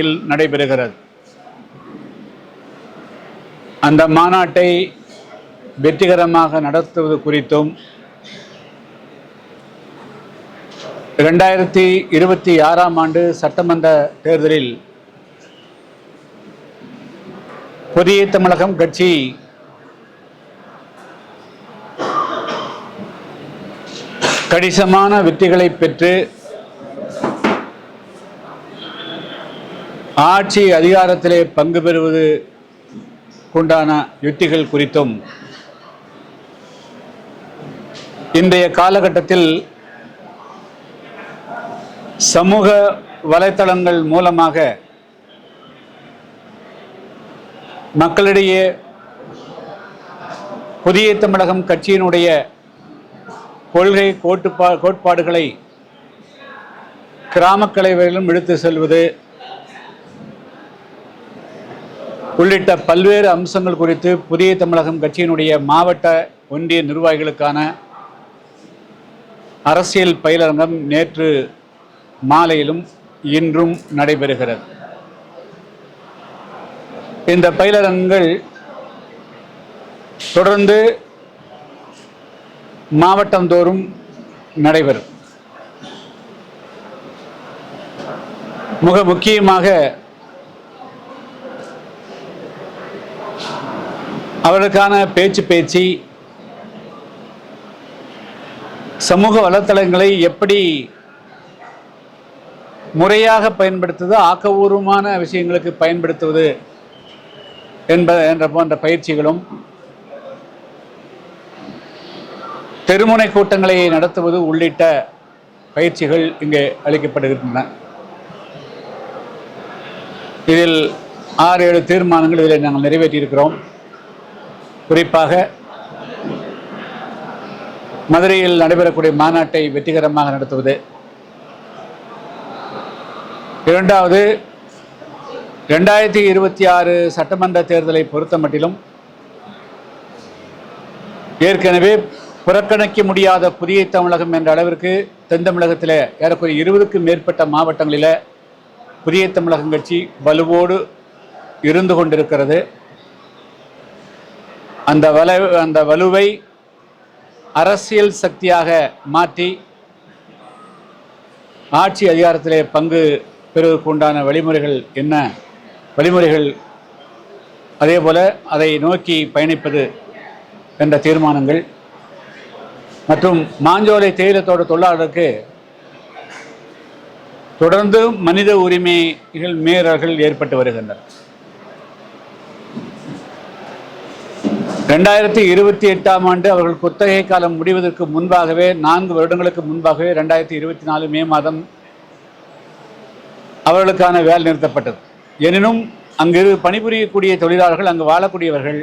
இல் நடைபெறுகிறது. அந்த மாநாட்டை வெற்றிகரமாக நடத்துவது குறித்தும் இரண்டாயிரத்தி இருபத்தி ஆறாம் ஆண்டு சட்டமன்ற தேர்தலில் புதிய தமிழகம் கட்சி கணிசமான வெற்றிகளை பெற்று ஆட்சி அதிகாரத்திலே பங்கு பெறுவது உண்டான யுத்திகள் குறித்தும் இன்றைய காலகட்டத்தில் சமூக வலைத்தளங்கள் மூலமாக மக்களிடையே புதிய தமிழகம் கட்சியினுடைய கொள்கை கோட்டுப்பா கோட்பாடுகளை கிராமக்கலை வரையிலும் இழுத்து செல்வது உள்ளிட்ட பல்வேறு அம்சங்கள் குறித்து புதிய தமிழகம் கட்சியினுடைய மாவட்ட ஒன்றிய நிர்வாகிகளுக்கான அரசியல் பயிலரங்கம் நேற்று மாலையிலும் இன்றும் நடைபெறுகிறது. இந்த பயிலரங்கங்கள் தொடர்ந்து மாவட்டந்தோறும் நடைபெறும். மிக முக்கியமாக அவர்களுக்கான பேச்சு பேச்சு சமூக வலைத்தளங்களை எப்படி முறையாக பயன்படுத்துவது ஆக்கபூர்வமான விஷயங்களுக்கு பயன்படுத்துவது என்ப என்ற போன்ற பயிற்சிகளும் தெருமுனை கூட்டங்களை நடத்துவது உள்ளிட்ட பயிற்சிகள் இங்கே அளிக்கப்படுகின்றன. இதில் ஆறு ஏழு தீர்மானங்கள் இதில் நாங்கள் நிறைவேற்றியிருக்கிறோம். குறிப்பாக மதுரையில் நடைபெறக்கூடிய மாநாட்டை வெற்றிகரமாக நடத்துவது. இரண்டாவது ரெண்டாயிரத்தி இருபத்தி ஆறு சட்டமன்ற தேர்தலை பொறுத்த மட்டிலும் ஏற்கனவே புறக்கணிக்க முடியாத புதிய தமிழகம் என்ற அளவிற்கு தென் தமிழகத்தில் ஏறக்குறைய இருபதுக்கும் மேற்பட்ட மாவட்டங்களில் புதிய தமிழகம் கட்சி வலுவோடு இருந்து கொண்டிருக்கிறது. அந்த வல அந்த வலுவை அரசியல் சக்தியாக மாற்றி ஆட்சி அதிகாரத்திலே பங்கு பெறுவதற்கு உண்டான வழிமுறைகள் என்ன? வழிமுறைகள் அதே போல அதை நோக்கி பயணிப்பது என்ற தீர்மானங்கள். மற்றும் மாஞ்சோலை தேயிலத்தோட தொழிலாளருக்கு தொடர்ந்து மனித உரிமைகள் மீறல்கள் ஏற்பட்டு வருகின்றன. ரெண்டாயிரத்தி இருபத்தி எட்டாம் ஆண்டு அவர்கள் குத்தகை காலம் முடிவதற்கு முன்பாகவே நான்கு வருடங்களுக்கு முன்பாகவே ரெண்டாயிரத்தி இருபத்தி நாலு மே மாதம் அவர்களுக்கான வேலை நிறுத்தப்பட்டது. எனினும் அங்கு பணிபுரியக்கூடிய தொழிலாளர்கள் அங்கு வாழக்கூடியவர்கள்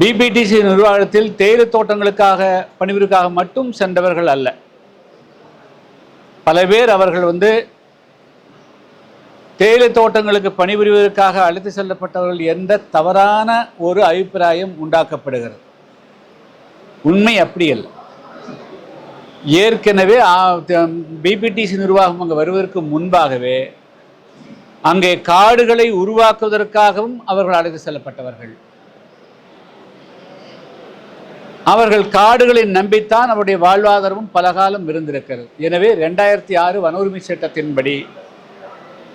டிபிடிசி நிர்வாகத்தில் தேயிலை தோட்டங்களுக்காக பணிபுரிக்காக மட்டும் சென்றவர்கள் அல்ல. பல பேர் அவர்கள் வந்து தேயிலை தோட்டங்களுக்கு பணிபுரிவதற்காக அழைத்து செல்லப்பட்டவர்கள் என்ற தவறான ஒரு அபிப்பிராயம் உண்டாக்கப்படுகிறது? உண்மை அப்படி அல்ல. ஏற்கனவே பிபிடிசி நிர்வாகம் அங்கே வருவதற்கு முன்பாகவே அங்கே காடுகளை உருவாக்குவதற்காகவும் அவர்கள் அழைத்து செல்லப்பட்டவர்கள். அவர்கள் காடுகளை நம்பித்தான் அவருடைய வாழ்வாதாரமும் பலகாலம் இருந்திருக்கிறது. எனவே ரெண்டாயிரத்தி ஆறு வன உரிமை சட்டத்தின்படி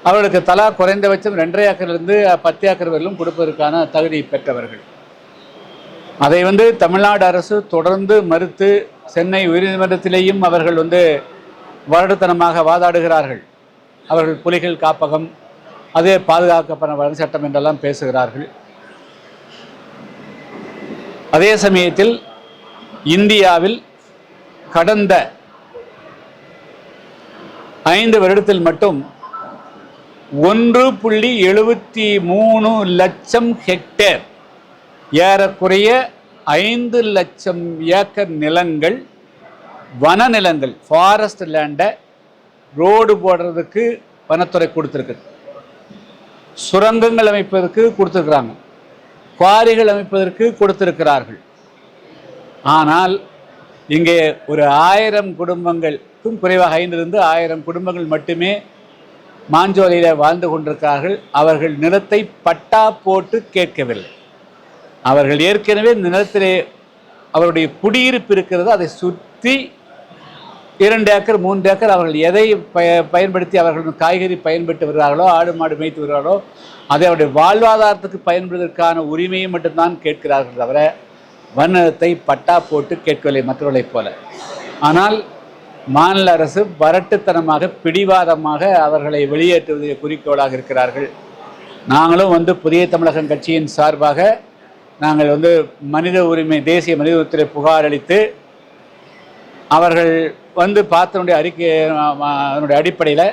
அவர்களுக்கு தலா குறைந்தபட்சம் ரெண்டரை ஏக்கர்லேருந்து பத்து ஏக்கர் வரையிலும் கொடுப்பதற்கான தகுதி பெற்றவர்கள். அதை வந்து தமிழ்நாடு அரசு தொடர்ந்து மறுத்து சென்னை உயர்நீதிமன்றத்திலேயும் அவர்கள் வந்து வருடத்தனமாக வாதாடுகிறார்கள். அவர்கள் புலிகள் காப்பகம் அதே பாதுகாக்கப்பட வளர்ச்சி சட்டம் என்றெல்லாம் பேசுகிறார்கள். அதே சமயத்தில் இந்தியாவில் கடந்த ஐந்து வருடத்தில் மட்டும் ஒன்று புள்ளி எழுபத்தி மூணு லட்சம் ஹெக்டேர். ஏறக்குறைய ஐந்து லட்சம் ஏக்கர் நிலங்கள் வன நிலங்கள் ஃபாரஸ்ட் லேண்டை ரோடு போடுறதுக்கு வனத்துறை கொடுத்துருக்கு. சுரங்கங்கள் அமைப்பதற்கு கொடுத்துருக்குறாங்க. குவாரிகள் அமைப்பதற்கு கொடுத்திருக்கிறார்கள். ஆனால் இங்கே ஒரு ஆயிரம் குடும்பங்களுக்கும் குறைவாக ஐந்திலிருந்து ஆயிரம் குடும்பங்கள் மட்டுமே மாஞ்சோலையில் வாழ்ந்து கொண்டிருக்கிறார்கள். அவர்கள் நிலத்தை பட்டா போட்டு கேட்கவில்லை. அவர்கள் ஏற்கனவே இந்த நிலத்திலே அவருடைய குடியிருப்பு இருக்கிறது. அதை சுற்றி இரண்டு ஏக்கர் மூன்று ஏக்கர் அவர்கள் எதை பய பயன்படுத்தி அவர்கள் காய்கறி பயன்பட்டு வருகிறார்களோ ஆடு மாடு மேய்த்து வருகிறார்களோ அதை அவருடைய வாழ்வாதாரத்துக்கு பயன்படுவதற்கான உரிமையை மட்டும்தான் கேட்கிறார்கள் தவிர வண்ணத்தை பட்டா போட்டு கேட்கவில்லை மற்றவர்களைப் போல. ஆனால் மாநில அரசு வரட்டுத்தனமாக பிடிவாதமாக அவர்களை வெளியேற்றுவதை குறிக்கோளாக இருக்கிறார்கள். நாங்களும் வந்து புதிய தமிழகம் கட்சியின் சார்பாக நாங்கள் வந்து மனித உரிமை தேசிய மனித உரிமை புகார் அளித்து அவர்கள் வந்து பார்த்தனுடைய அறிக்கை அதனுடைய அடிப்படையில்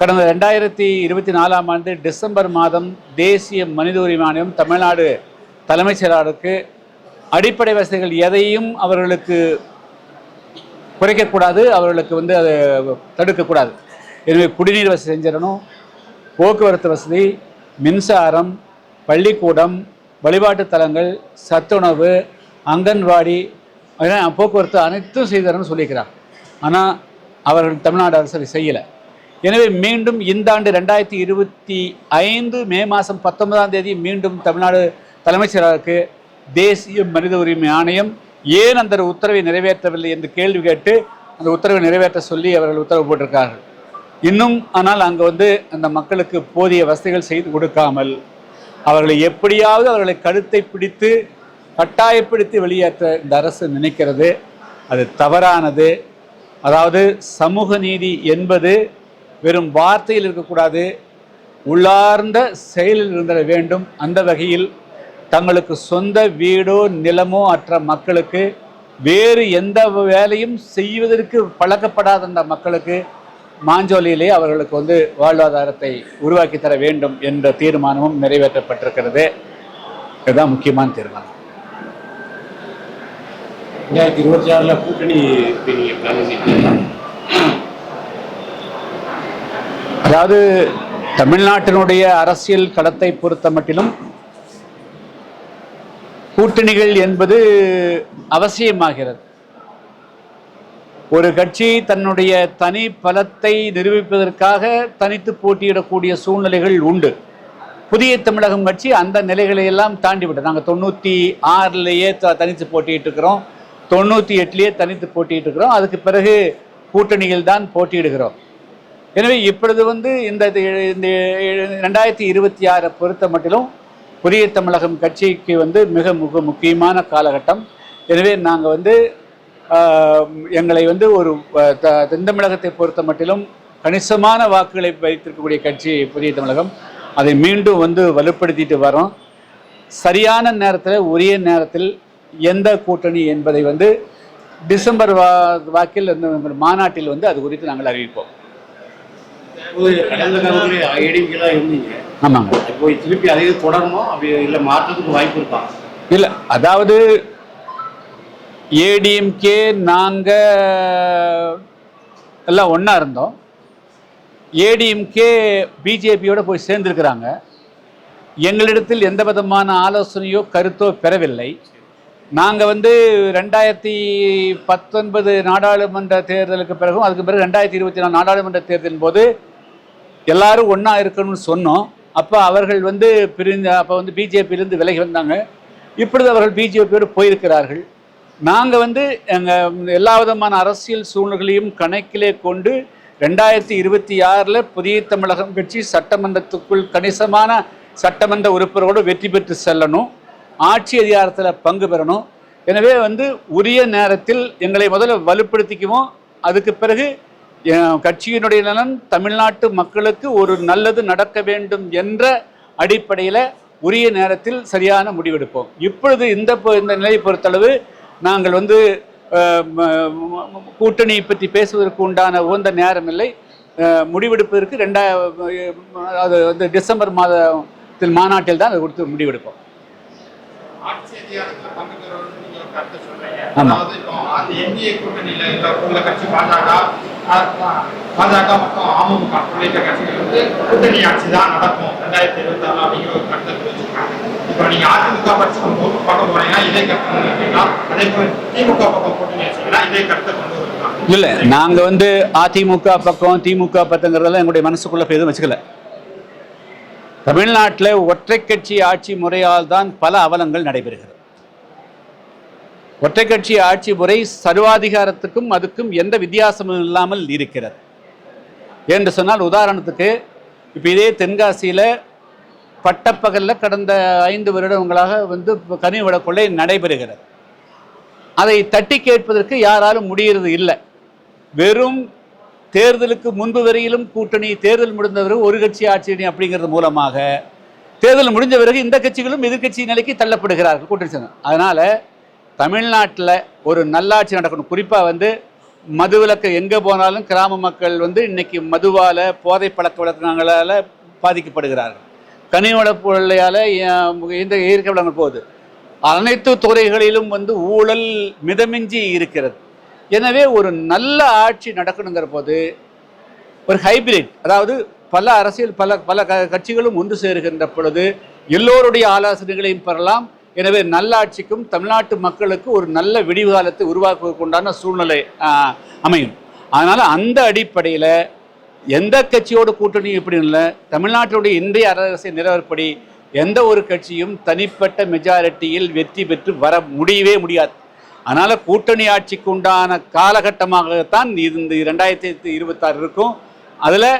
கடந்த ரெண்டாயிரத்தி இருபத்தி நாலாம் ஆண்டு டிசம்பர் மாதம் தேசிய மனித உரிமை ஆணையம் தமிழ்நாடு தலைமைச் செயலாளருக்கு அடிப்படை வசதிகள் எதையும் அவர்களுக்கு குறைக்கக்கூடாது அவர்களுக்கு வந்து அதை தடுக்கக்கூடாது. எனவே குடிநீர் வசதி செஞ்சிடணும். போக்குவரத்து வசதி மின்சாரம் பள்ளிக்கூடம் வழிபாட்டு தலங்கள் சத்துணவு அங்கன்வாடி அதெல்லாம் போக்குவரத்து அனைத்தும் செய்தார்னு சொல்லியிருக்கிறார் ஆனால் அவர்கள் தமிழ்நாடு அரசு அதை செய்யலை. எனவே மீண்டும் இந்த ஆண்டு ரெண்டாயிரத்தி இருபத்தி ஐந்து மே மாதம் பத்தொன்பதாம் தேதி மீண்டும் தமிழ்நாடு தலைமைச் செயலாளருக்கு தேசிய மனித உரிமை ஆணையம் ஏன் அந்த உத்தரவை நிறைவேற்றவில்லை என்று கேள்வி கேட்டு அந்த உத்தரவை நிறைவேற்ற சொல்லி அவர்கள் உத்தரவு போட்டிருக்கார்கள். இன்னும் ஆனால் அங்கே வந்து அந்த மக்களுக்கு போதிய வசதிகள் செய்து கொடுக்காமல் அவர்களை எப்படியாவது அவர்களை கழுத்தை பிடித்து கட்டாயப்படுத்தி வெளியேற்ற இந்த அரசு நினைக்கிறது. அது தவறானது. அதாவது சமூக நீதி என்பது வெறும் வார்த்தையில் இருக்கக்கூடாது. உள்ளார்ந்த செயலில் இருந்திட வேண்டும். அந்த வகையில் தங்களுக்கு சொந்த வீடோ நிலமோ அற்ற மக்களுக்கு வேறு எந்த வேலையும் செய்வதற்கு பழக்கப்படாத அந்த மக்களுக்கு மாஞ்சோலியிலே அவர்களுக்கு வந்து வாழ்வாதாரத்தை உருவாக்கி தர வேண்டும் என்ற தீர்மானமும் நிறைவேற்றப்பட்டிருக்கிறது. இதுதான் முக்கியமான தீர்மானம். ரெண்டாயிரத்தி இருபத்தி ஆறுல கூட்டணி அதாவது தமிழ்நாட்டினுடைய அரசியல் களத்தை பொறுத்த மட்டிலும் கூட்டணிகள் என்பது அவசியமாகிறது. ஒரு கட்சி தன்னுடைய தனி பலத்தை நிரூபிப்பதற்காக தனித்து போட்டியிடக்கூடிய சூழ்நிலைகள் உண்டு. புதிய தமிழகம் கட்சி அந்த நிலைகளை எல்லாம் தாண்டி விட்டோம் நாங்கள் தொண்ணூற்றி ஆறுலேயே த தனித்து போட்டிகிட்டு இருக்கிறோம் தொண்ணூற்றி எட்டுலேயே தனித்து போட்டிகிட்டு இருக்கிறோம் அதுக்கு பிறகு கூட்டணியில் தான் போட்டியிடுகிறோம். எனவே இப்பொழுது வந்து இந்த இது- இந்த ரெண்டாயிரத்தி இருபத்தி ஆறை பொறுத்த மட்டிலும் புதிய தமிழகம் கட்சிக்கு வந்து மிக மிக முக்கியமான காலகட்டம். எனவே நாங்கள் வந்து எங்களை வந்து ஒரு தென்தமிழகத்தை த- பொறுத்த மட்டிலும் கணிசமான வாக்குகளை வைத்திருக்கக்கூடிய கட்சி புதிய தமிழகம். அதை மீண்டும் வந்து வலுப்படுத்திட்டு வரோம் சரியான நேரத்தில் உரிய நேரத்தில் எந்த கூட்டணி என்பதை வந்து டிசம்பர் வா வாக்கில் இந்த மாநாட்டில் வந்து அது குறித்து நாங்கள் அறிவிப்போம். ஆமாங்க. இப்போ திருப்பி அதே தொடரணும் அப்படி இல்லை மாற்றத்துக்கு வாய்ப்பு இருக்கா? இல்லை அதாவது ஏடிஎம்கே நாங்கள் எல்லாம் ஒன்றா இருந்தோம். ஏடிஎம்கே பிஜேபியோட போய் சேர்ந்துருக்கிறாங்க. எங்களிடத்தில் எந்த விதமான ஆலோசனையோ கருத்தோ பெறவில்லை. நாங்கள் வந்து ரெண்டாயிரத்தி பத்தொன்பது நாடாளுமன்ற தேர்தலுக்கு பிறகும் அதுக்கு பிறகு ரெண்டாயிரத்தி இருபத்தி நாலு நாடாளுமன்ற தேர்தலின் போது எல்லாரும் ஒன்றா இருக்கணும்னு சொன்னோம். அப்போ அவர்கள் வந்து பிரிந்து அப்போ வந்து பிஜேபியிலேருந்து விலகி வந்தாங்க. இப்பொழுது அவர்கள் பிஜேபியோடு போயிருக்கிறார்கள். நாங்கள் வந்து எங்கள் எல்லா விதமான அரசியல் சூழ்நிலைகளையும் கணக்கிலே கொண்டு ரெண்டாயிரத்தி இருபத்தி ஆறில் புதிய தமிழகம் கட்சி சட்டமன்றத்துக்குள் கணிசமான சட்டமன்ற உறுப்பினரோடு வெற்றி பெற்று செல்லணும். ஆட்சி அதிகாரத்தில் பங்கு பெறணும். எனவே வந்து உரிய நேரத்தில் எங்களை முதல்ல வலுப்படுத்திக்குவோம். அதுக்கு பிறகு கட்சியினுடைய நலன் தமிழ்நாட்டு மக்களுக்கு ஒரு நல்லது நடக்க வேண்டும் என்ற அடிப்படையில் உரிய நேரத்தில் சரியான முடிவெடுப்போம். இப்பொழுது இந்த இந்த நிலையை பொறுத்தளவு நாங்கள் வந்து அஹ், ம- ம- கூட்டணி பற்றி பேசுவதற்கு உண்டான உகந்த நேரம் இல்லை முடிவெடுப்பதற்கு ரெண்டா அது வந்து டிசம்பர் மாதத்தில் மாநாட்டில் தான் அதை கொடுத்து முடிவெடுப்போம். ஆட்சி பாஜக, அஹ், மற்றும் அமமுக உள்ளிட்ட கட்சிகள் வந்து கூட்டணி ஆட்சி தான் நடக்கும் ரெண்டாயிரத்தி இருபத்தி ஆறு அப்படிங்கிற ஒரு கருத்தை தெரிவிச்சிருக்காங்க இப்போ நீங்க அதிமுக பட்சம் பக்கம் போனீங்கன்னா இதே கருத்து கொண்டு அதே போல திமுக பக்கம் கூட்டணி வச்சீங்கன்னா இதே கருத்தை கொண்டு வருவீங்களா இல்லை நாங்கள் வந்து அதிமுக பக்கம் திமுக பக்கங்கிறதெல்லாம் எங்களுடைய மனசுக்குள்ள போய் எதுவும் வச்சுக்கல. தமிழ்நாட்டில் ஒற்றை கட்சி ஆட்சி முறையால் தான் பல அவலங்கள் நடைபெறுகிறது. ஒற்றை கட்சி ஆட்சி முறை சர்வாதிகாரத்துக்கும் அதுக்கும் எந்த வித்தியாசமும் இல்லாமல் இருக்கிறது. என்று சொன்னால் உதாரணத்துக்கு இப்போ இதே தென்காசியில் பட்டப்பகலில் கடந்த ஐந்து வருடங்களாக வந்து கனிவள கொள்ளை நடைபெறுகிறது. அதை தட்டி கேட்பதற்கு யாராலும் முடிகிறது இல்லை. வெறும் தேர்தலுக்கு முன்பு வரையிலும் கூட்டணி தேர்தல் முடிந்த பிறகு ஒரு கட்சி ஆட்சி அப்படிங்கிறது மூலமாக தேர்தல் முடிஞ்ச பிறகு இந்த கட்சிகளும் எதிர்கட்சி நிலைக்கு தள்ளப்படுகிறார்கள் கூட்டணி சேர்ந்து. அதனால் தமிழ்நாட்டில் ஒரு நல்லாட்சி நடக்கணும். குறிப்பாக வந்து மதுவிலக்கு எங்கே போனாலும் கிராம மக்கள் வந்து இன்றைக்கி மதுவால் போதை பழக்க வழக்கங்களால் பாதிக்கப்படுகிறார்கள். கனிவள பொருளையால் இந்த இயற்கை வளங்கள் போகுது. அனைத்து துறைகளிலும் வந்து ஊழல் மிதமிஞ்சி இருக்கிறது. எனவே ஒரு நல்ல ஆட்சி நடக்கணுங்கிற போது ஒரு ஹைபிரிட் அதாவது பல அரசியல் பல பல க கட்சிகளும் ஒன்று சேருகின்ற பொழுது எல்லோருடைய ஆலோசனைகளையும் பெறலாம். எனவே நல்லாட்சிக்கும் தமிழ்நாட்டு மக்களுக்கு ஒரு நல்ல விடிவுகாலத்தை உருவாக்குவதற்குண்டான சூழ்நிலை அமையும். அதனால் அந்த அடிப்படையில் எந்த கட்சியோட கூட்டணி இப்படி இல்லை. தமிழ்நாட்டினுடைய இன்றைய அரசை நிலவரப்படி எந்த ஒரு கட்சியும் தனிப்பட்ட மெஜாரிட்டியில் வெற்றி பெற்று வர முடியவே முடியாது. அதனால் கூட்டணி ஆட்சிக்கு உண்டான காலகட்டமாகத்தான் இது இந்த ரெண்டாயிரத்தி இருபத்தாறு இருக்கும். அதில்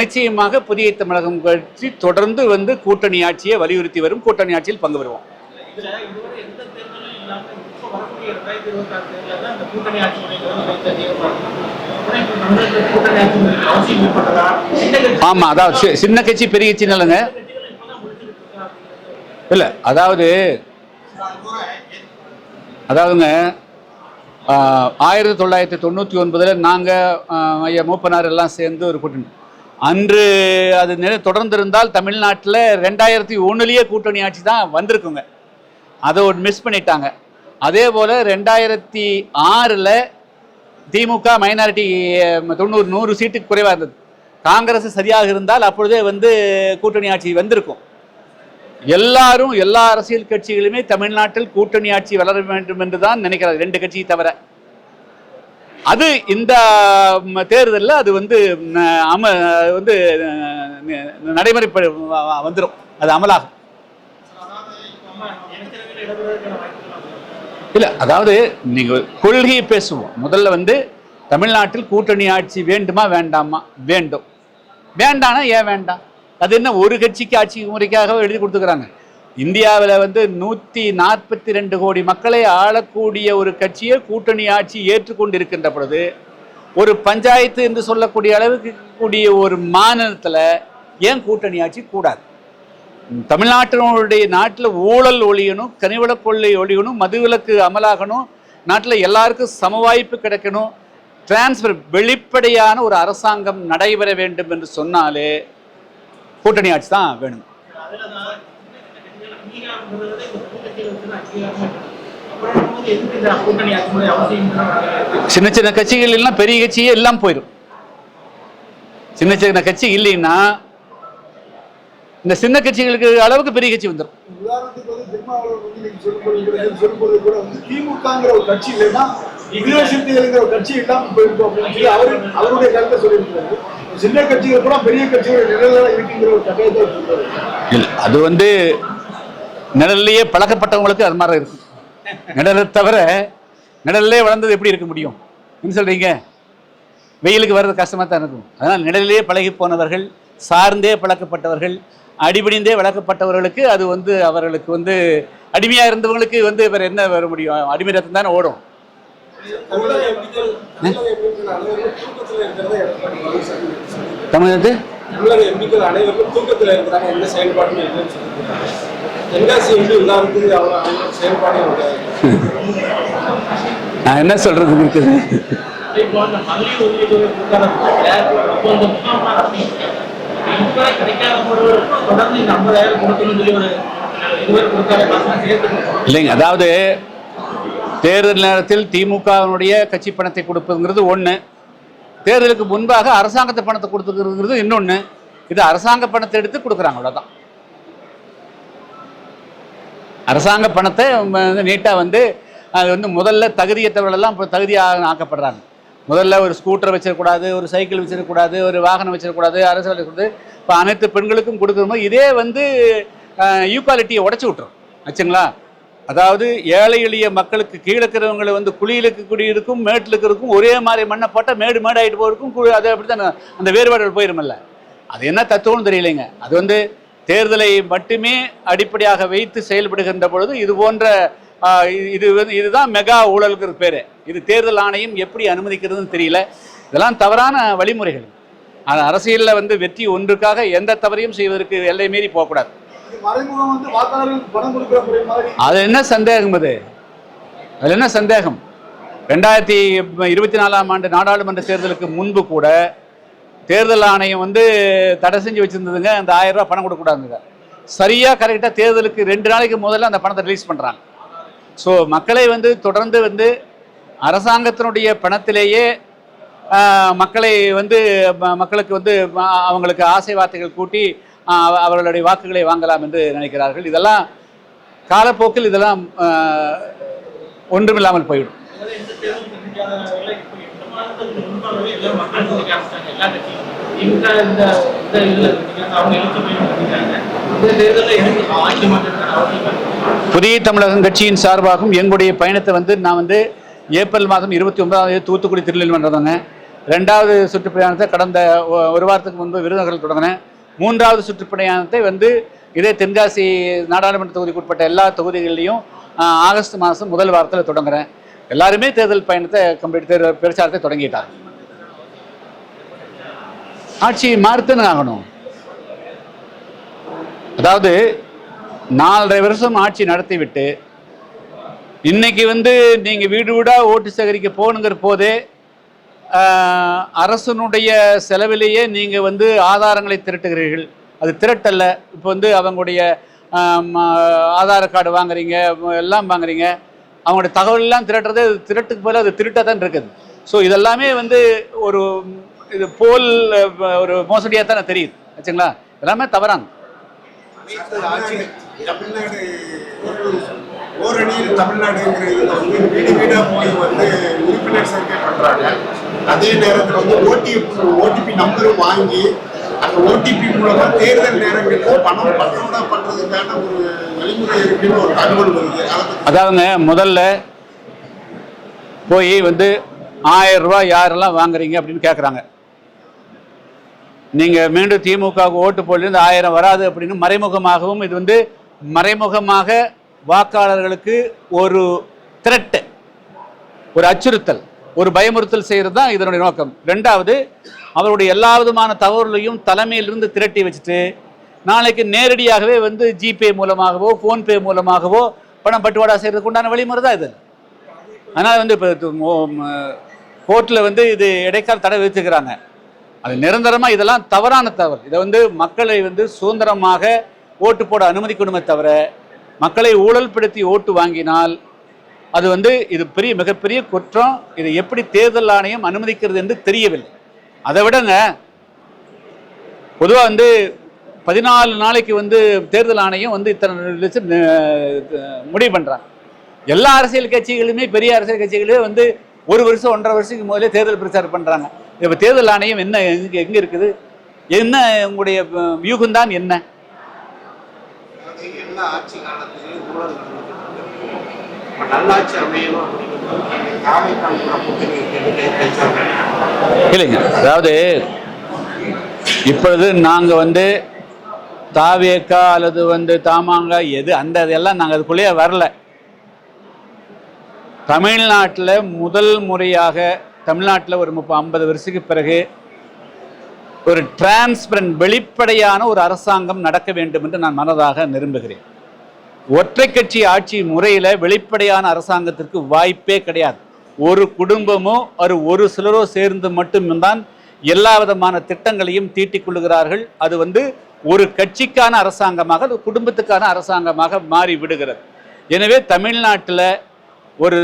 நிச்சயமாக புதிய தமிழகம் கட்சி தொடர்ந்து வந்து கூட்டணி ஆட்சியை வலியுறுத்தி வரும். கூட்டணி ஆட்சியில் பங்கு பெறுவோம். இதுல இதுவரை எந்த தேர்தலும் இல்லாம இப்ப வரக்கூடிய ரெண்டாயிரத்தி இருபத்தி ஆறு தேர்தலில் தான் இந்த கூட்டணி ஆட்சி கட்சி ஆமாம் அதாவது சின்ன கட்சி பெரிய கட்சி இல்லைங்க. இல்லை அதாவது அதாவதுங்க ஆயிரத்தி தொள்ளாயிரத்தி தொண்ணூற்றி ஒன்பதில் நாங்கள் ஐயா மூப்பனார் எல்லாம் சேர்ந்து ஒரு கூட்டணி. அன்று அது தொடர்ந்து இருந்தால் தமிழ்நாட்டில் ரெண்டாயிரத்தி ஒன்றுலேயே கூட்டணி ஆட்சி தான் வந்திருக்குங்க. அதை ஒரு மிஸ் பண்ணிட்டாங்க. அதே போல் ரெண்டாயிரத்தி ஆறில் திமுக மைனாரிட்டி தொண்ணூறு நூறு சீட்டுக்கு குறைவாக இருந்தது. காங்கிரஸ் சரியாக இருந்தால் அப்பொழுதே வந்து கூட்டணி ஆட்சி வந்திருக்கும். எல்லாரும் எல்லா அரசியல் கட்சிகளுமே தமிழ்நாட்டில் கூட்டணி ஆட்சி வளர வேண்டும் என்று தான் நினைக்கிறார். ரெண்டு கட்சியை தவிர. அது இந்த தேர்தலில் அது வந்து அம வந்து நடைமுறை வந்துடும் அது அமலாகும். இல்லை அதாவது நீங்கள் கொள்கையை பேசுவோம். முதல்ல வந்து தமிழ்நாட்டில் கூட்டணி ஆட்சி வேண்டுமா வேண்டாமா? வேண்டும். வேண்டானா ஏன் வேண்டாம்? அது என்ன ஒரு கட்சிக்கு ஆட்சி முறைக்காக எழுதி கொடுத்துக்கிறாங்க? இந்தியாவில் வந்து நூற்றி நாற்பத்தி ரெண்டு கோடி மக்களை ஆளக்கூடிய ஒரு கட்சியை கூட்டணி ஆட்சி ஏற்றுக்கொண்டு இருக்கின்ற பொழுது ஒரு பஞ்சாயத்து என்று சொல்லக்கூடிய அளவுக்கு கூடிய ஒரு மாநிலத்தில் ஏன் கூட்டணி ஆட்சி கூடாது? தமிழ்நாட்டினுடைய நாட்டில் ஊழல் ஒழியணும் கனிவள கொள்ளை ஒழியணும் மதுவிலக்கு அமலாகணும் நாட்டில் எல்லாருக்கும் சம வாய்ப்பு கிடைக்கணும் டிரான்ஸ்ஃபர் வெளிப்படையான ஒரு அரசாங்கம் நடைபெற வேண்டும் என்று சொன்னாலே கூட்டணி ஆட்சி தான் வேணும். சின்ன சின்ன கட்சிகள் எல்லாம் பெரிய கட்சியே எல்லாம் போயிடும் சின்ன சின்ன கட்சி இல்லைன்னா இந்த சின்ன கட்சிகளுக்கு அளவுக்கு பெரிய கட்சி வந்துடும் அது வந்து நிழல்லையே பழக்கப்பட்டவங்களுக்கு அது மாதிரி இருக்கும் நிழலை தவிர நிழல்லே வளர்ந்தது எப்படி இருக்க முடியும்? என்ன சொல்றீங்க? வெயிலுக்கு வர்றது கஷ்டமாக தான் இருக்கும். அதனால் நிழலிலே பழகி போனவர்கள் சார்ந்தே பழக்கப்பட்டவர்கள் அடிபணிந்தே வளர்க்கப்பட்டவர்களுக்கு அது வந்து அவர்களுக்கு வந்து அடிமையாக இருந்தவங்களுக்கு வந்து வேறு என்ன வர முடியும்? அடிமை ரத்தம் தானே ஓடும். தமிழகத்து? தமிழக எம்பிக்கள் தூக்கத்தில் இருக்கிறாங்க. எந்த செயல்பாடும் இல்லைன்னு நான் என்ன சொல்றது இருக்குது இல்லைங்க அதாவது தேர்தல் நேரத்தில் திமுகவினுடைய கட்சி பணத்தை கொடுப்பதுங்கிறது ஒன்று தேர்தலுக்கு முன்பாக அரசாங்கத்தை பணத்தை கொடுத்துக்கிறதுங்கிறது இன்னொன்று இது அரசாங்க பணத்தை எடுத்து கொடுக்குறாங்க அவ்வளோதான் அரசாங்க பணத்தை நீட்டாக வந்து அது வந்து முதல்ல தகுதியற்றவர்களெல்லாம் இப்போ தகுதியாக ஆக்கப்படுறாங்க. முதல்ல ஒரு ஸ்கூட்டர் வச்சிடக்கூடாது ஒரு சைக்கிள் வச்சிடக்கூடாது ஒரு வாகனம் வச்சிடக்கூடாது அரசு வச்சிருக்கூடாது இப்போ அனைத்து பெண்களுக்கும் கொடுக்குறோமோ இதே வந்து ஈக்குவாலிட்டியை உடச்சி விட்டுரும். ஆச்சுங்களா? அதாவது ஏழை எளிய மக்களுக்கு கீழே இருக்கிறவங்களை வந்து குழியிலுக்கு குடியிருக்கும் மேட்டில் இருக்கிறக்கும் ஒரே மாதிரி மண்ணை போட்டால் மேடு மேடு ஆகிட்டு போகிறதுக்கும் அது அப்படி தான் அந்த வேறுபாடுகள் போயிருமில்ல. அது என்ன தத்துவம்னு தெரியலைங்க. அது வந்து தேர்தலை மட்டுமே அடிப்படையாக வைத்து செயல்படுகின்ற பொழுது இது போன்ற இது- இது வந்து இதுதான் மெகா ஊழலுங்கிற பேர். இது தேர்தல் ஆணையம் எப்படி அனுமதிக்கிறதுன்னு தெரியல. இதெல்லாம் தவறான வழிமுறைகள். ஆனால் அரசியலில் வந்து வெற்றி ஒன்றுக்காக எந்த தவறையும் செய்வதற்கு எல்லை மீறி போகக்கூடாது. அது என்ன சந்தேகம் அது? அது என்ன சந்தேகம்? ரெண்டாயிரத்தி இருபத்தி நாலாம் ஆண்டு நாடாளுமன்ற தேர்தலுக்கு முன்பு கூட தேர்தல் ஆணையம் வந்து தடை செஞ்சு வச்சிருந்ததுங்க. அந்த ஆயிரம் ரூபாய் பணம் கொடுக்கக்கூடாதுங்க சரியாக கரெக்டாக தேர்தலுக்கு ரெண்டு நாளைக்கு முதல்ல அந்த பணத்தை ரிலீஸ் பண்ணுறாங்க ஸோ மக்களை வந்து தொடர்ந்து வந்து அரசாங்கத்தினுடைய பணத்திலேயே மக்களை வந்து மக்களுக்கு வந்து அவங்களுக்கு ஆசை வார்த்தைகள் கூட்டி அவர்களுடைய வாக்குகளை வாங்கலாம் என்று நினைக்கிறார்கள். இதெல்லாம் காலப்போக்கில் இதெல்லாம் ஒன்றுமில்லாமல் போய்விடும். புதிய தமிழகம் கட்சியின் சார்பாகவும் எங்களுடைய பயணத்தை வந்து நான் வந்து ஏப்ரல் மாதம் இருபத்தி ஒன்பதாம் தேதி தூத்துக்குடி திருநெல்வேலி வந்தவங்க ரெண்டாவது சுற்றுப்பிரயாணத்தை கடந்த ஒரு வாரத்துக்கு முன்பு விருதுநகரில் தொடங்கினேன். மூன்றாவது சுற்றுப்பிரயாணத்தை வந்து இதே தென்காசி நாடாளுமன்ற தொகுதிக்குட்பட்ட எல்லா தொகுதிகளிலையும் ஆகஸ்ட் மாதம் முதல் வாரத்தில் தொடங்குறேன். எல்லாருமே தேர்தல் பயணத்தை கம்ப்ளீட் தேர்தல் பிரச்சாரத்தை தொடங்கிட்டாங்க. ஆட்சி மாறுத்துன்னு ஆகணும். அதாவது நாலரை வருஷம் ஆட்சி நடத்திவிட்டு இன்னைக்கு வந்து நீங்க வீடு வீடா ஓட்டு சேகரிக்க போகணுங்கிற போதே அரசனுடைய செலவிலேயே நீங்க வந்து ஆதாரங்களை திரட்டுகிறீர்கள். அது திரட்டல்ல. இப்போ வந்து அவங்களுடைய ஆதார் கார்டு வாங்குறீங்க எல்லாம் வாங்குறீங்க. அவங்களுடைய தகவல் எல்லாம் திரட்டுறது அது திரட்டுக்கு போல அது திருட்டாக தான் இருக்குது. ஸோ இதெல்லாமே வந்து ஒரு இது போல் ஒரு மோசடியாக தானே தெரியுது. ஆச்சுங்களா? எல்லாமே தவறாங்க. தமிழ்நாடு ஓரணியில் தமிழ்நாடுங்கிற வந்து வீடு வீடாக போய் வந்து உறுப்பினர் சேர்க்கை பண்ணுறாங்க அதே நேரத்தில் வந்து ஓடிபி ஓடிபி நம்பரும் வாங்கி அந்த ஓடிபி மூலமா தேர்தல் நேரங்களில் பணம் பணோட பண்றதுக்கான ஒரு வழிமுறை இருக்குன்னு ஒரு தகவல் வருது. அதாவதுங்க முதல்ல போய் வந்து ஆயிரம் ரூபாய் யாரெல்லாம் வாங்குறீங்க அப்படின்னு கேட்குறாங்க நீங்கள் மீண்டும் திமுகவுக்கு ஓட்டு போடல ஆயிரம் வராது அப்படின்னு மறைமுகமாகவும் இது வந்து மறைமுகமாக வாக்காளர்களுக்கு ஒரு திரட்டு ஒரு அச்சுறுத்தல் ஒரு பயமுறுத்தல் செய்கிறது தான் இதனுடைய நோக்கம். ரெண்டாவது அவருடைய எல்லா விதமான தகவல்களையும் தலைமையிலிருந்து திரட்டி வச்சுட்டு நாளைக்கு நேரடியாகவே வந்து ஜிபே மூலமாகவோ ஃபோன்பே மூலமாகவோ பணம் பட்டுவாடா செய்கிறதுக்கு உண்டான வழிமுறை தான் இது. அதனால் வந்து இப்போ கோர்ட்டில் வந்து இது இடைக்கால தடை விதிச்சுக்கிறாங்க. அது நிரந்தரமாக இதெல்லாம் தவறான தவறு. இதை வந்து மக்களை வந்து சுதந்திரமாக ஓட்டு போட அனுமதிக்கணுமே தவிர மக்களை ஊழல்படுத்தி ஓட்டு வாங்கினால் அது வந்து இது பெரிய மிகப்பெரிய குற்றம். இதை எப்படி தேர்தல் ஆணையம் அனுமதிக்கிறது என்று தெரியவில்லை. அதை விடங்க பொதுவாக வந்து பதினாலு நாளைக்கு வந்து தேர்தல் ஆணையம் வந்து இத்தனை லட்சம் முடிவு பண்ணுறாங்க எல்லா அரசியல் கட்சிகளுமே பெரிய அரசியல் கட்சிகளே வந்து ஒரு வருஷம் ஒன்றரை வருஷத்துக்கு முதல்ல தேர்தல் பிரச்சாரம் பண்ணுறாங்க இப்போ தேர்தல் ஆணையம் என்ன எங்க எங்கே இருக்குது? என்ன உங்களுடைய வியூகம்தான் என்ன? நல்லாட்சி அமையணும் இல்லைங்க. அதாவது இப்பொழுது நாங்கள் வந்து தாவியக்கா அல்லது வந்து தாமாங்கா எது அந்த இதெல்லாம் நாங்கள் அதுக்குள்ளேயே வரல. தமிழ்நாட்டில் முதல் முறையாக தமிழ்நாட்டில் ஒரு முப்பது ஐம்பது வருஷத்துக்கு பிறகு ஒரு டிரான்ஸ்பரண்ட் வெளிப்படையான ஒரு அரசாங்கம் நடக்க வேண்டும் என்று நான் மனதாக விரும்புகிறேன் ஒற்றை கட்சி ஆட்சி முறையில் வெளிப்படையான அரசாங்கத்திற்கு வாய்ப்பே கிடையாது. ஒரு குடும்பமோ ஒரு ஒரு சிலரோ சேர்ந்து மட்டும்தான் எல்லா விதமான திட்டங்களையும் தீட்டிக் கொள்ளுகிறார்கள். அது வந்து ஒரு கட்சிக்கான அரசாங்கமாக அது குடும்பத்துக்கான அரசாங்கமாக மாறி விடுகிறது. எனவே தமிழ்நாட்டில் ஒரு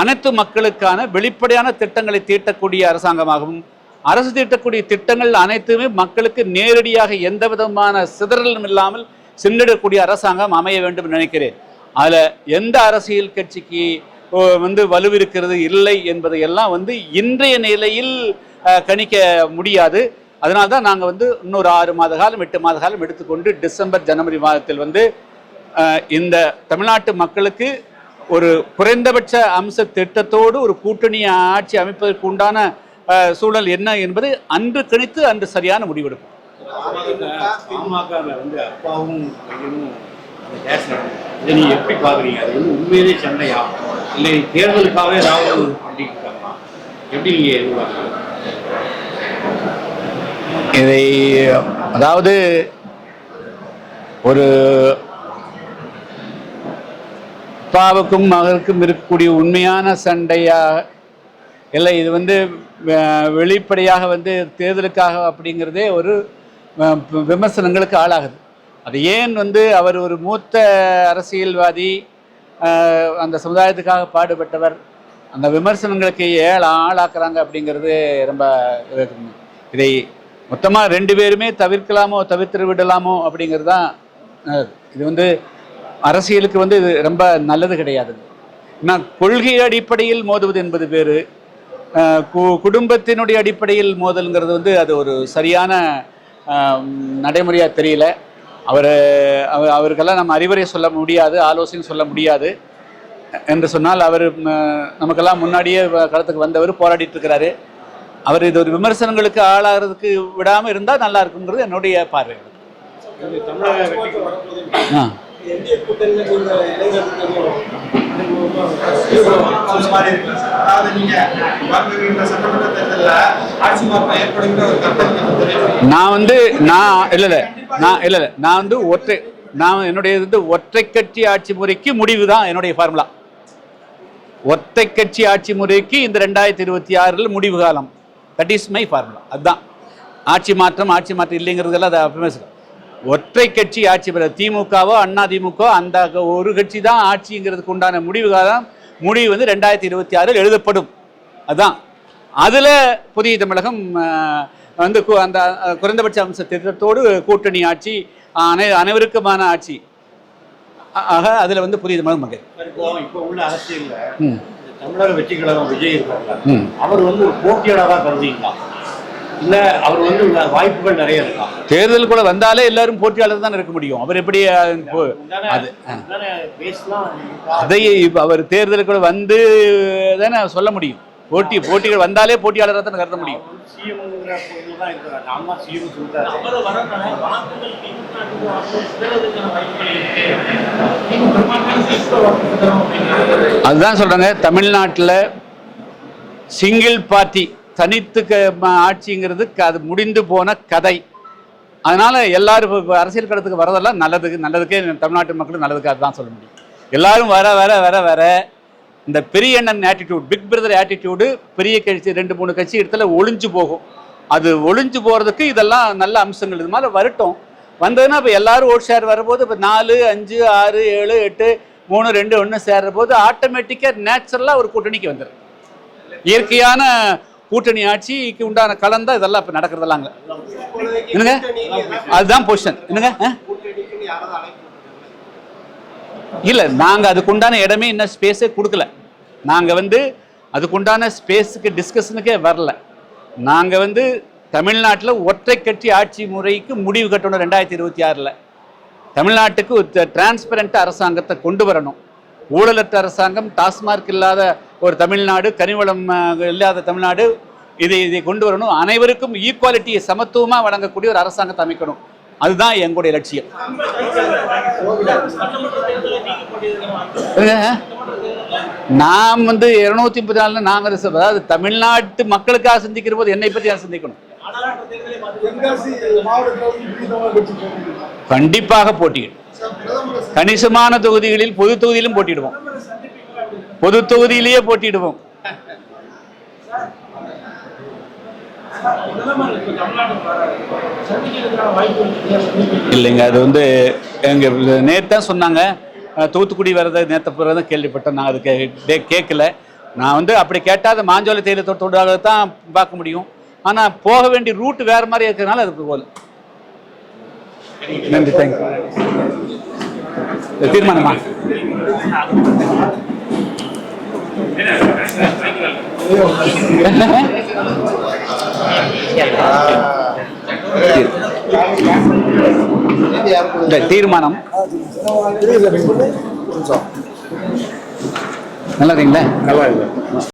அனைத்து மக்களுக்கான வெளிப்படையான திட்டங்களை தீட்டக்கூடிய அரசாங்கமாகவும் அரசு தீட்டக்கூடிய திட்டங்கள் அனைத்துமே மக்களுக்கு நேரடியாக எந்த விதமான சிதறலும் இல்லாமல் சென்றிடக்கூடிய அரசாங்கம் அமைய வேண்டும் நினைக்கிறேன். அதில் எந்த அரசியல் கட்சிக்கு வந்து வலுவிருக்கிறது இல்லை என்பதையெல்லாம் வந்து இன்றைய நிலையில் கணிக்க முடியாது அதனால தான் நாங்கள் வந்து இன்னொரு ஆறு மாத காலம் எட்டு மாத காலம் எடுத்துக்கொண்டு டிசம்பர் ஜனவரி மாதத்தில் வந்து இந்த தமிழ்நாட்டு மக்களுக்கு ஒரு குறைந்தபட்ச அம்ச திட்டத்தோடு ஒரு கூட்டணி ஆட்சி அமைப்பதற்கு உண்டான சூழல் என்ன என்பது அன்று கணித்து அன்று சரியான முடிவெடுப்போம் பாமகவில் அந்த டேஸ் இதை நீங்க எப்படி பார்க்குறீங்க? அது வந்து உண்மையிலே சண்டையா இல்லை தேர்தலுக்காகவே ராகுல் பண்ணிக்கிட்டாங்களா எப்படி நீங்கள் எதிர்பார்க்குறீங்க? இதை அதாவது ஒரு அப்பாவுக்கும் மகளுக்கும் இருக்கக்கூடிய உண்மையான சண்டையா இல்லை இது வந்து வெளிப்படையாக வந்து தேர்தலுக்காக அப்படிங்கிறதே ஒரு விமர்சனங்களுக்கு ஆளாகுது. அது ஏன் வந்து அவர் ஒரு மூத்த அரசியல்வாதி அந்த சமுதாயத்துக்காக பாடுபட்டவர் அந்த விமர்சனங்களுக்கு ஏழ ஆளாக்குறாங்க அப்படிங்கிறது ரொம்ப இதை மொத்தமாக ரெண்டு பேருமே தவிர்க்கலாமோ தவிர்த்து விடலாமோ அப்படிங்கிறது தான் இது வந்து அரசியலுக்கு வந்து இது ரொம்ப நல்லது கிடையாது. நான் கொள்கை அடிப்படையில் மோதுவது என்பது பேர் கு- குடும்பத்தினுடைய அடிப்படையில் மோதல்ங்கிறது வந்து அது ஒரு சரியான நடைமுறையாக தெரியல. அவர் அவர் அவருக்கெல்லாம் நம்ம அறிவுரை சொல்ல முடியாது ஆலோசனை சொல்ல முடியாது. என்று சொன்னால் அவர் நமக்கெல்லாம் முன்னாடியே களத்துக்கு வந்தவர் போராடிட்டு இருக்கிறாரு. அவர் இது ஒரு விமர்சனங்களுக்கு ஆளாகிறதுக்கு விடாமல் இருந்தால் நல்லா இருக்குங்கிறது என்னுடைய பார்வை. ஆ. என்டிஏ கூட்டணியில நீங்க அதாவது நீங்க சட்டமன்ற ஆட்சி மாற்றம் ஏற்படுகின்ற ஒரு நான் வந்து நான் இல்லை இல்லை நான் இல்லை இல்லை நான் வந்து ஒற்றை நான் என்னுடைய வந்து ஒற்றை கட்சி ஆட்சி முறைக்கு முடிவு தான் என்னுடைய ஃபார்முலா ஒற்றை கட்சி ஆட்சி முறைக்கு இந்த ரெண்டாயிரத்தி இருபத்தி ஆறில் முடிவு காலம். தட் இஸ் மை ஃபார்முலா அதுதான். ஆட்சி மாற்றம் ஆட்சி மாற்றம் இல்லைங்கிறதெல்லாம் அதை பேசுகிறேன் ஒற்றை கட்சி ஆட்சி பெற திமுகவோ அண்ணா திமுக அந்த ஒரு கட்சி தான் ஆட்சிங்கிறதுக்கு உண்டான முடிவு காலம் முடிவு வந்து ரெண்டாயிரத்தி இருபத்தி ஆறில் எழுதப்படும். அதுதான் அதில் புதிய தமிழகம் வந்து அந்த குறைந்தபட்ச அம்ச திட்டத்தோடு கூட்டணி ஆட்சி அனை அனைவருக்குமான ஆட்சி. ஆக அதில் வந்து புதிய தமிழகம் மகன் இப்போ உள்ள அரசியல்ல தமிழக வெற்றி கழகம் விஜய் அவர் வந்து போட்டியாளராக கருதுங்களா இல்ல அவர் வந்து வாய்ப்புகள் நிறைய இருக்கா? தேர்தலுக்குள்ள வந்தாலே எல்லாரும் போட்டியாளர் தான் இருக்க முடியும். அவர் எப்படி அது அதை இப்போ அவர் தேர்தலுக்குள்ள வந்து தானே சொல்ல முடியும். போட்டி போட்டிகள் வந்தாலே போட்டியாளராக தான் கருத முடியும். அதுதான் சொல்றாங்க தமிழ்நாட்டில் சிங்கிள் பார்ட்டி தனித்து ஆட்சிங்கிறது க- அது முடிந்து போன கதை. அதனால் எல்லாரும் இப்போ அரசியல் களத்துக்கு வரதெல்லாம் நல்லதுக்கு நல்லதுக்கே தமிழ்நாட்டு மக்களுக்கு நல்லதுக்கு அதுதான் சொல்ல முடியும். எல்லாரும் வர வர வர வர இந்த பெரிய அண்ணன் ஆட்டிடியூட் பிக் பிரதர் ஆட்டிடியூடு பெரிய கட்சி ரெண்டு மூணு கட்சி இடத்துல ஒளிஞ்சு போகும். அது ஒளிஞ்சு போகிறதுக்கு இதெல்லாம் நல்ல அம்சங்கள். இது மாதிரி வரட்டும். வந்ததுன்னா இப்போ எல்லாரும் ஓட் ஷேர் வரும்போது இப்போ நாலு அஞ்சு ஆறு ஏழு எட்டு மூணு ரெண்டு ஒன்று சேர்ற போது ஆட்டோமேட்டிக்காக நேச்சுரலாக ஒரு கூட்டணிக்கு வந்துடும் இயற்கையான கூட்டணி ஆட்சிக்கு உண்டான கலந்தா இதெல்லாம் இப்போ நடக்கிறதெல்லாம் என்னங்க? அதுதான் பொசிஷன் என்னங்க? ஆ? நாங்கள் அதுக்குண்டான இடமே இன்னும் ஸ்பேஸே கொடுக்கல. நாங்கள் வந்து அதுக்குண்டான ஸ்பேஸுக்கு டிஸ்கஷனுக்கே வரல. நாங்கள் வந்து தமிழ்நாட்டில் ஒற்றை கட்சி ஆட்சி முறைக்கு முடிவு கட்டணும் ரெண்டாயிரத்தி இருபத்தி ஆறில். தமிழ்நாட்டுக்கு டிரான்ஸ்பரண்ட் அரசாங்கத்தை கொண்டு வரணும். ஊழலற்ற அரசாங்கம் டாஸ்மார்க் இல்லாத ஒரு தமிழ்நாடு கனிவளம் இல்லாத தமிழ்நாடு இதை இதை கொண்டு வரணும். அனைவருக்கும் ஈக்குவாலிட்டியை சமத்துவமாக வழங்கக்கூடிய ஒரு அரசாங்கத்தை அமைக்கணும். அதுதான் எங்களுடைய லட்சியம். நாம் வந்து இருநூத்தி முப்பத்தி நாலு நாங்கள் ரிசர்வ் அதாவது தமிழ்நாட்டு மக்களுக்காக சிந்திக்கிற போது என்னை பற்றி யார் சிந்திக்கணும்? கண்டிப்பாக போட்டியிடும். கணிசமான தொகுதிகளில் பொது தொகுதியிலும் போட்டியிடுவோம். பொது தொகுதியிலேயே போட்டிடுவோம் இல்லைங்க அது வந்து எங்க நேற்று தான் சொன்னாங்க. தூத்துக்குடி வரதை நேற்று பிறகு கேள்விப்பட்டேன். நான் அது கே- டே- கேட்கல. நான் வந்து அப்படி கேட்டால் அது மாஞ்சோலை தேயிலை தோட்டத்தோட தான் பார்க்க முடியும். ஆனால் போக வேண்டிய ரூட் வேறு மாதிரி இருக்கிறதுனால அது போகல. நன்றி தேங்க்யூ தீர்மானமா? தீர்மானம். நல்லா இருக்கீங்களா?